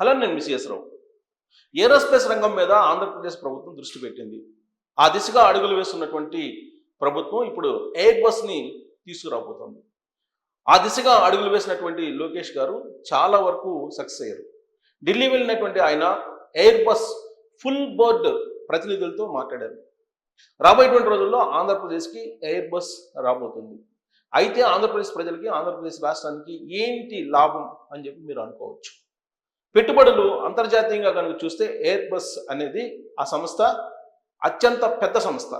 Hello నేను మిసిఎస్ రావు. Aerospace రంగం మీద ఆంధ్రప్రదేశ్ ప్రభుత్వం దృష్టి పెట్టింది. ఆ దిశగా అడుగులు వేస్తున్నటువంటి ప్రభుత్వం ఇప్పుడు ఎయిర్ బస్ని తీసుకురాబోతోంది. ఆ దిశగా అడుగులు వేసినటువంటి లోకేష్ గారు చాలా వరకు సక్సెస్ అయ్యారు. ఢిల్లీ వెళ్ళినటువంటి ఆయన ఎయిర్ బస్ ఫుల్ బోర్డ్ ప్రతినిధులతో మాట్లాడారు. రాబోయేటువంటి రోజుల్లో ఆంధ్రప్రదేశ్కి ఎయిర్ బస్ రాబోతుంది. అయితే ఆంధ్రప్రదేశ్ ప్రజలకి ఆంధ్రప్రదేశ్ రాష్ట్రానికి ఏంటి లాభం అని చెప్పి మీరు అనుకోవచ్చు. పెట్టుబడులు అంతర్జాతీయంగా కనుక చూస్తే ఎయిర్ బస్ అనేది ఆ సంస్థ అత్యంత పెద్ద సంస్థ.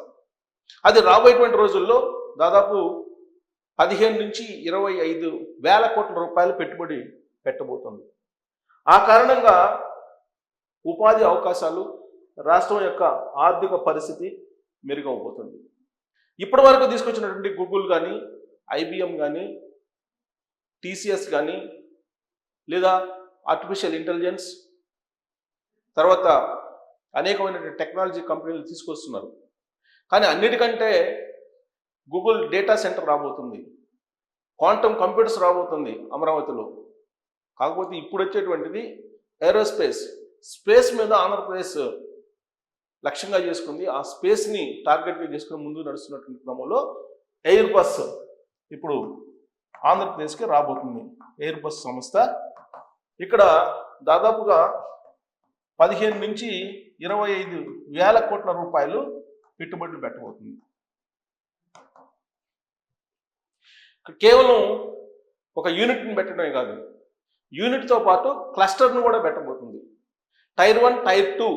అది రాబోయేటువంటి రోజుల్లో దాదాపు పదిహేను నుంచి ఇరవై ఐదు వేల కోట్ల రూపాయలు పెట్టుబడి పెట్టబోతుంది. ఆ కారణంగా ఉపాధి అవకాశాలు రాష్ట్రం యొక్క ఆర్థిక పరిస్థితి మెరుగవబోతుంది. ఇప్పటి వరకు తీసుకొచ్చినటువంటి గూగుల్ కానీ ఐబిఎం కానీ టీసీఎస్ కానీ లేదా ఆర్టిఫిషియల్ ఇంటెలిజెన్స్ తర్వాత అనేకమైనటువంటి టెక్నాలజీ కంపెనీలు తీసుకొస్తున్నారు. కానీ అన్నిటికంటే గూగుల్ డేటా సెంటర్ రాబోతుంది. క్వాంటమ్ కంప్యూటర్స్ రాబోతుంది అమరావతిలో. కాకపోతే ఇప్పుడు వచ్చేటువంటిది ఏరోస్పేస్ స్పేస్ మీద ఆంధ్రప్రదేశ్ లక్ష్యంగా చేసుకుంది. ఆ స్పేస్ని టార్గెట్గా చేసుకుని ముందు నడుస్తున్నటువంటి క్రమంలో ఎయిర్ బస్ ఇప్పుడు ఆంధ్రప్రదేశ్కి రాబోతుంది. ఎయిర్ బస్ సంస్థ ఇక్కడ దాదాపుగా పదిహేను నుంచి ఇరవై ఐదు వేల కోట్ల రూపాయలు పెట్టుబడులు పెట్టబోతుంది. కేవలం ఒక యూనిట్ని పెట్టడమే కాదు యూనిట్తో పాటు క్లస్టర్ను కూడా పెట్టబోతుంది. టైర్ వన్ టైర్ టూ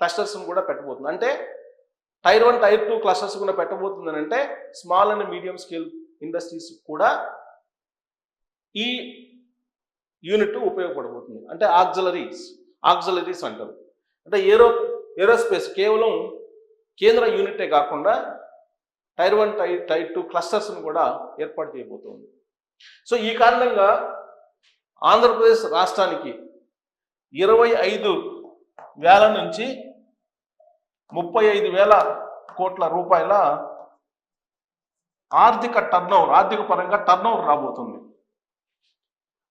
క్లస్టర్స్ను కూడా పెట్టబోతుంది. అంటే tier one tier two clusters కూడా పెట్టబోతుంది అంటే small and medium scale industries కూడా ఈ యూనిట్ ఉపయోగపడబోతుంది. అంటే ఆక్సిలరీస్ ఆక్సిలరీస్ అంటారు. అంటే ఏరో ఏరోస్పేస్ కేవలం కేంద్ర యూనిటే కాకుండా tier one tier tier two క్లస్టర్స్ను కూడా ఏర్పాటు చేయబోతోంది. సో ఈ కారణంగా ఆంధ్రప్రదేశ్ రాష్ట్రానికి ఇరవై ఐదు వేల నుంచి ముప్పై ఐదు వేల కోట్ల రూపాయల ఆర్థిక టర్నోవర్ ఆర్థిక పరంగా టర్నోవర్ రాబోతుంది.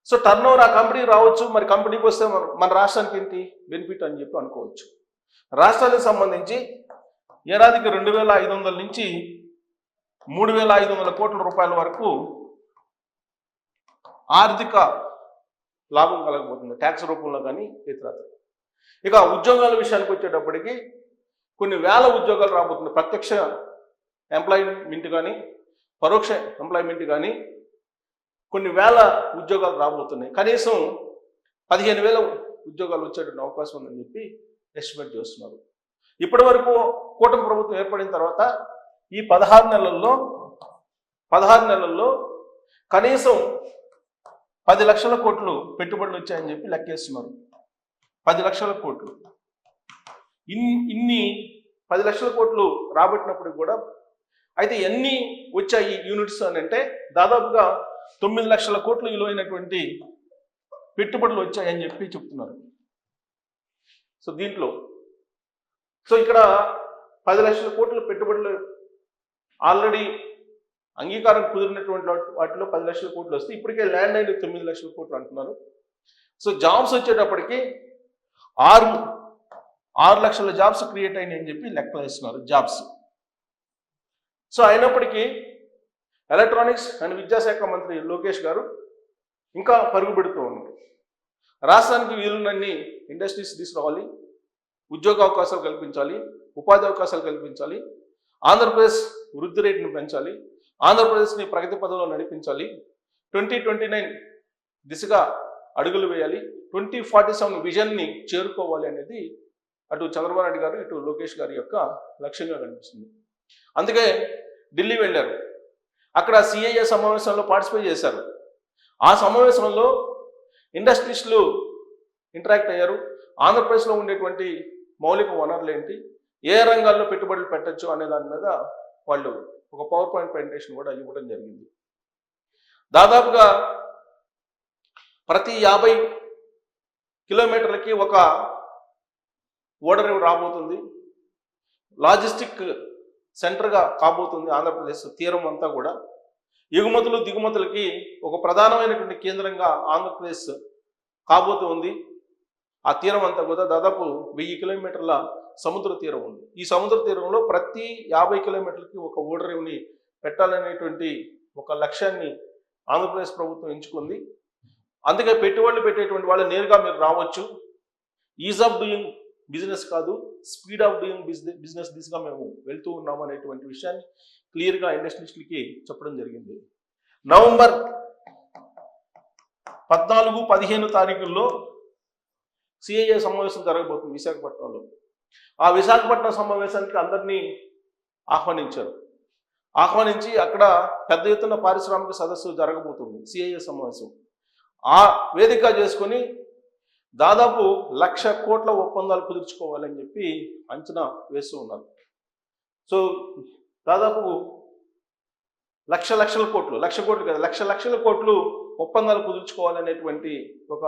సో టర్నోవర్ ఆ కంపెనీ రావచ్చు మరి కంపెనీకి వస్తే మన మన రాష్ట్రానికి ఏంటి? బెనిఫిట్ అని చెప్పి అనుకోవచ్చు. రాష్ట్రానికి సంబంధించి ఏడాదికి రెండు వేల ఐదు వందల నుంచి మూడు వేల ఐదు వందల కోట్ల రూపాయల వరకు ఆర్థిక లాభం కలగబోతుంది. ట్యాక్స్ రూపంలో కానీ ఇతరత ఇక ఉద్యోగాల విషయానికి వచ్చేటప్పటికి కొన్ని వేల ఉద్యోగాలు రాబోతుంది ప్రత్యక్ష ఎంప్లాయ్మెంట్ కానీ పరోక్ష ఎంప్లాయ్మెంట్ కానీ కొన్ని వేల ఉద్యోగాలు రాబోతున్నాయి. కనీసం పదిహేను వేల ఉద్యోగాలు వచ్చేటువంటి అవకాశం ఉందని చెప్పి ఎస్టిమేట్ చేస్తున్నారు. ఇప్పటి వరకు కూటమి ప్రభుత్వం ఏర్పడిన తర్వాత ఈ పదహారు నెలల్లో పదహారు నెలల్లో కనీసం పది లక్షల కోట్లు పెట్టుబడులు వచ్చాయని చెప్పి లెక్కేస్తున్నారు. పది లక్షల కోట్లు. ఇన్ని ఇన్ని పది లక్షల కోట్లు రాబట్టినప్పుడు కూడా అయితే ఎన్ని వచ్చాయి యూనిట్స్ అని అంటే దాదాపుగా తొమ్మిది లక్షల కోట్లు విలువైనటువంటి పెట్టుబడులు వచ్చాయని చెప్పి చెప్తున్నారు. సో దీంట్లో సో ఇక్కడ పది లక్షల కోట్ల పెట్టుబడులు ఆల్రెడీ అంగీకారం కుదిరినటువంటి వాటిలో పది లక్షల కోట్లు వస్తే ఇప్పటికే ల్యాండ్ అయిన తొమ్మిది లక్షల కోట్లు అంటున్నారు. సో జాబ్స్ వచ్చేటప్పటికి ఆరు ఆరు లక్షల జాబ్స్ క్రియేట్ అయినాయని చెప్పి లెక్కలు వేస్తున్నారు జాబ్స్. సో అయినప్పటికీ ఎలక్ట్రానిక్స్ అండ్ విద్యాశాఖ మంత్రి లోకేష్ గారు ఇంకా పరుగు పెడుతూ ఉన్నారు. రాష్ట్రానికి వీలున్నన్ని ఇండస్ట్రీస్ తీసుకురావాలి ఉద్యోగ అవకాశాలు కల్పించాలి ఉపాధి అవకాశాలు కల్పించాలి ఆంధ్రప్రదేశ్ వృద్ధి రేటును పెంచాలి ఆంధ్రప్రదేశ్ని ప్రగతి పదంలో నడిపించాలి ట్వంటీ ట్వంటీ నైన్ దిశగా అడుగులు వేయాలి ట్వంటీ ఫార్టీ సెవెన్ విజన్ని చేరుకోవాలి అనేది అటు చంద్రబాబు నాయుడు గారు ఇటు లోకేష్ గారి యొక్క లక్ష్యంగా కనిపిస్తుంది. అందుకే ఢిల్లీ వెళ్ళారు. అక్కడ సిఐఏ సమావేశంలో పార్టిసిపేట్ చేశారు. ఆ సమావేశంలో ఇండస్ట్రీస్లు ఇంటరాక్ట్ అయ్యారు. ఆంధ్రప్రదేశ్లో ఉండేటువంటి మౌలిక వనరులు ఏంటి? ఏ రంగాల్లో పెట్టుబడులు పెట్టచ్చు అనే దాని మీద వాళ్ళు ఒక పవర్ పాయింట్ ప్రజెంటేషన్ కూడా ఇవ్వడం జరిగింది. దాదాపుగా ప్రతి యాభై కిలోమీటర్లకి ఒక ఓడరేవు రాబోతుంది. లాజిస్టిక్ సెంటర్గా కాబోతుంది ఆంధ్రప్రదేశ్ తీరం అంతా కూడా. ఎగుమతులు దిగుమతులకి ఒక ప్రధానమైనటువంటి కేంద్రంగా ఆంధ్రప్రదేశ్ కాబోతూ ఉంది. ఆ తీరం అంతా కూడా దాదాపు వెయ్యి కిలోమీటర్ల సముద్ర తీరం ఉంది. ఈ సముద్ర తీరంలో ప్రతి యాభై కిలోమీటర్లకి ఒక ఓడరేవుని పెట్టాలనేటువంటి ఒక లక్ష్యాన్ని ఆంధ్రప్రదేశ్ ప్రభుత్వం ఎంచుకుంది. అందుకే పెట్టుబడులు పెట్టేటువంటి వాళ్ళు నేరుగా మీరు రావచ్చు. ఈజ్ ఆఫ్ డూయింగ్ బిజినెస్ కాదు speed of doing business business దిశగా మేము వెళ్తూ ఉన్నాం అనేటువంటి విషయాన్ని క్లియర్గా ఇండస్ట్రియలిస్టులకి చెప్పడం జరిగింది. నవంబర్ పద్నాలుగు పదిహేను తారీఖుల్లో సిఐఏ సమావేశం జరగబోతుంది విశాఖపట్నంలో. ఆ విశాఖపట్నం సమావేశానికి అందరినీ ఆహ్వానించారు. ఆహ్వానించి అక్కడ పెద్ద ఎత్తున పారిశ్రామిక సదస్సు జరగబోతుంది సిఐఏ సమావేశం. ఆ వేదిక చేసుకొని దాదాపు లక్ష కోట్ల ఒప్పందాలు కుదుర్చుకోవాలని చెప్పి అంచనా వేస్తూ ఉన్నారు. సో దాదాపు లక్ష లక్షల కోట్లు లక్ష కోట్లు కదా లక్ష లక్షల కోట్లు ఒప్పందాలు కుదుర్చుకోవాలనేటువంటి ఒక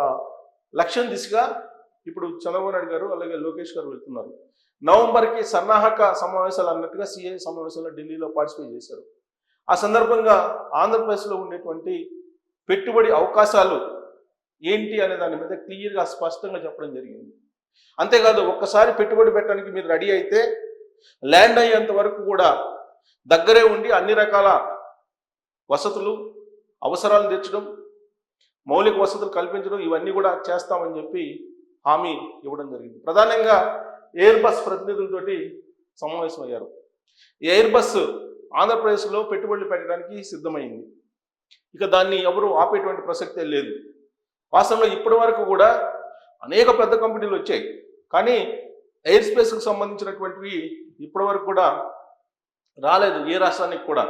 లక్ష్యం దిశగా ఇప్పుడు చంద్రబాబు నాయుడు గారు అలాగే లోకేష్ గారు వెళ్తున్నారు. నవంబర్కి సన్నాహక సమావేశాలు అన్నట్టుగా సిఐ సమావేశంలో ఢిల్లీలో పార్టిసిపేట్ చేశారు. ఆ సందర్భంగా ఆంధ్రప్రదేశ్లో ఉండేటువంటి పెట్టుబడి అవకాశాలు ఏంటి అనే దాని మీద క్లియర్గా స్పష్టంగా చెప్పడం జరిగింది. అంతేకాదు ఒక్కసారి పెట్టుబడి పెట్టడానికి మీరు రెడీ అయితే ల్యాండ్ అయ్యేంత వరకు కూడా దగ్గరే ఉండి అన్ని రకాల వసతులు అవసరాలు తెచ్చడం మౌలిక వసతులు కల్పించడం ఇవన్నీ కూడా చేస్తామని చెప్పి హామీ ఇవ్వడం జరిగింది. ప్రధానంగా ఎయిర్ బస్ ప్రతినిధులతోటి సమావేశం అయ్యారు ఈ ఎయిర్ బస్ ఆంధ్రప్రదేశ్లో పెట్టుబడులు పెట్టడానికి సిద్ధమైంది. ఇక దాన్ని ఎవరు ఆపేటువంటి ప్రసక్తే లేదు. వాస్తవంలో ఇప్పటి వరకు కూడా అనేక పెద్ద కంపెనీలు వచ్చాయి. కానీ ఎయిర్ స్పేస్కి సంబంధించినటువంటివి ఇప్పటి వరకు కూడా రాలేదు ఏ రాష్ట్రానికి కూడా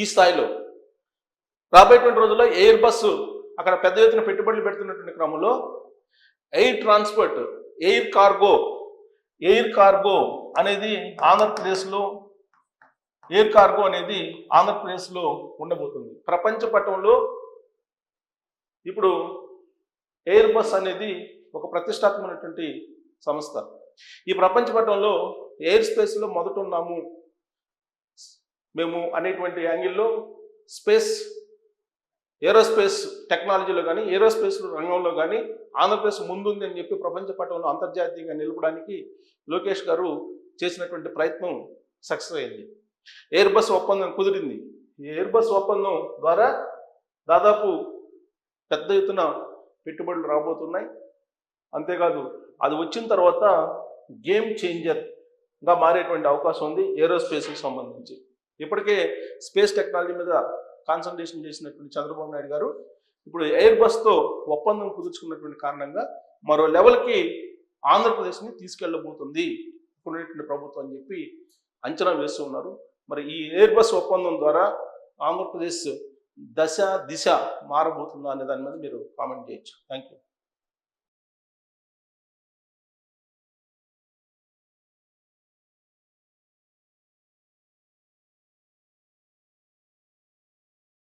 ఈ స్థాయిలో. రాబోయేటువంటి రోజుల్లో ఎయిర్ బస్సు అక్కడ పెద్ద ఎత్తున పెట్టుబడులు పెడుతున్నటువంటి క్రమంలో air transport air cargo air cargo అనేది ఆంధ్రప్రదేశ్లో ఎయిర్ కార్గో అనేది ఆంధ్రప్రదేశ్లో ఉండబోతుంది. ప్రపంచ పటంలో ఇప్పుడు ఎయిర్ బస్ అనేది ఒక ప్రతిష్టాత్మకమైనటువంటి సంస్థ. ఈ ప్రపంచ పటంలో ఎయిర్ స్పేస్లో మొదట ఉన్నాము మేము అనేటువంటి యాంగిల్లో స్పేస్ ఏరోస్పేస్ టెక్నాలజీలో కానీ ఏరోస్పేస్ రంగంలో కానీ ఆంధ్రప్రదేశ్ ముందుంది అని చెప్పి ప్రపంచ పటంలో అంతర్జాతీయంగా నిలపడానికి లోకేష్ గారు చేసినటువంటి ప్రయత్నం సక్సెస్ అయింది. ఎయిర్ బస్ ఒప్పందం కుదిరింది. ఈ ఎయిర్ బస్ ఒప్పందం ద్వారా దాదాపు పెద్ద ఎత్తున పెట్టుబడులు రాబోతున్నాయి. అంతేకాదు అది వచ్చిన తర్వాత గేమ్ చేంజర్గా మారేటువంటి అవకాశం ఉంది ఏరోస్పేస్కి సంబంధించి. ఇప్పటికే స్పేస్ టెక్నాలజీ మీద కాన్సన్ట్రేషన్ చేసినటువంటి చంద్రబాబు నాయుడు గారు ఇప్పుడు ఎయిర్ బస్తో ఒప్పందం కుదుర్చుకున్నటువంటి కారణంగా మరో లెవెల్కి ఆంధ్రప్రదేశ్ని తీసుకెళ్ళబోతుంది ఇప్పుడున్నటువంటి ప్రభుత్వం అని చెప్పి అంచనా వేస్తూ ఉన్నారు. మరి ఈ ఎయిర్ బస్ ఒప్పందం ద్వారా ఆంధ్రప్రదేశ్ దశ దిశ మారబోతుందా అనే దాని మీద మీరు కామెంట్ చేయొచ్చు. Thank you